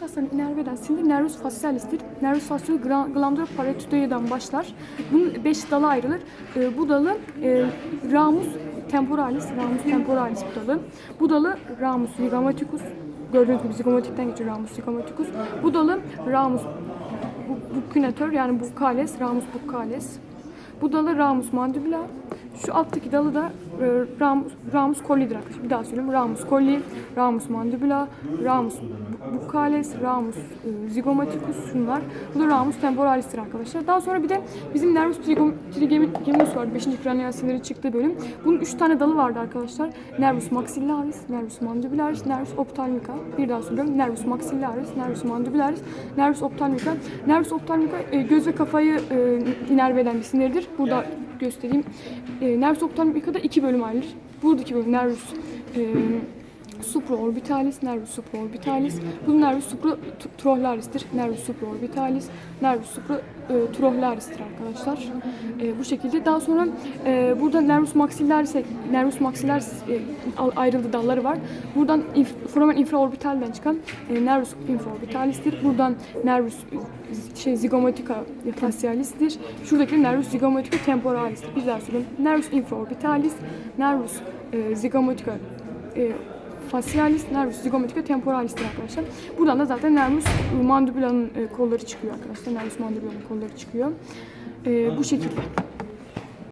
kaslarını inerve eden sinir nervus facialis'tir. Nervus facialis parotidio'dan başlar. Bunun beş dalı ayrılır. Ee, bu dalı e, ramus temporalis, ramus temporalis bu dalı. Bu dalı ramus zygamaticus. Gördüğünüz gibi zygomatikten geçiyor ramus zygomaticus. Bu dalı ramus bu- buccinator yani buccales, ramus buccales. Bu dalı ramus mandibula. Şu alttaki dalı da e, ramus, ramus colli'dir arkadaşlar. Bir daha söyleyeyim. Ramus colli, ramus mandibula, ramus bu- buccales, ramus e, zygomaticus şunlar. Bu da ramus temporalis'tir arkadaşlar. Daha sonra bir de bizim nervus trigeminus vardı. 5. cranial siniri çıktığı bölüm. Bunun 3 tane dalı vardı arkadaşlar. Nervus maxillaris, nervus mandibularis, nervus ophthalmica. Bir daha söylüyorum. Nervus maxillaris, nervus mandibularis, nervus ophthalmica. Nervus ophthalmica e, göz ve kafayı e, inerve eden bir sinirdir. Burada göstereyim. E, nervus ophthalmica'da iki bölüm ayrılır. Buradaki bölüm nervus e, supraorbitalis, nervus supraorbitalis. Bu nervus supratrohlaris'tir. Nervus supraorbitalis, nervus supratrohlaris'tir arkadaşlar. E, bu şekilde. Daha sonra e, burada nervus maxillaris, nervus maxillaris e, ayrıldı dalları var. Buradan inf, foramen infraorbitalden çıkan e, nervus infraorbitalis'tir. Buradan nervus e, şey zigomatica facialis'tir. Şuradaki nervus zigomatica temporalis'tir. Bir daha söyleyeyim. Nervus infraorbitalis, nervus e, zigomatica e, facialis, nervus zygomatica temporalis'tir arkadaşlar. Buradan da zaten nervus mandibulanın e, kolları çıkıyor arkadaşlar. Nervus mandibulanın kolları çıkıyor. E, bu şekilde.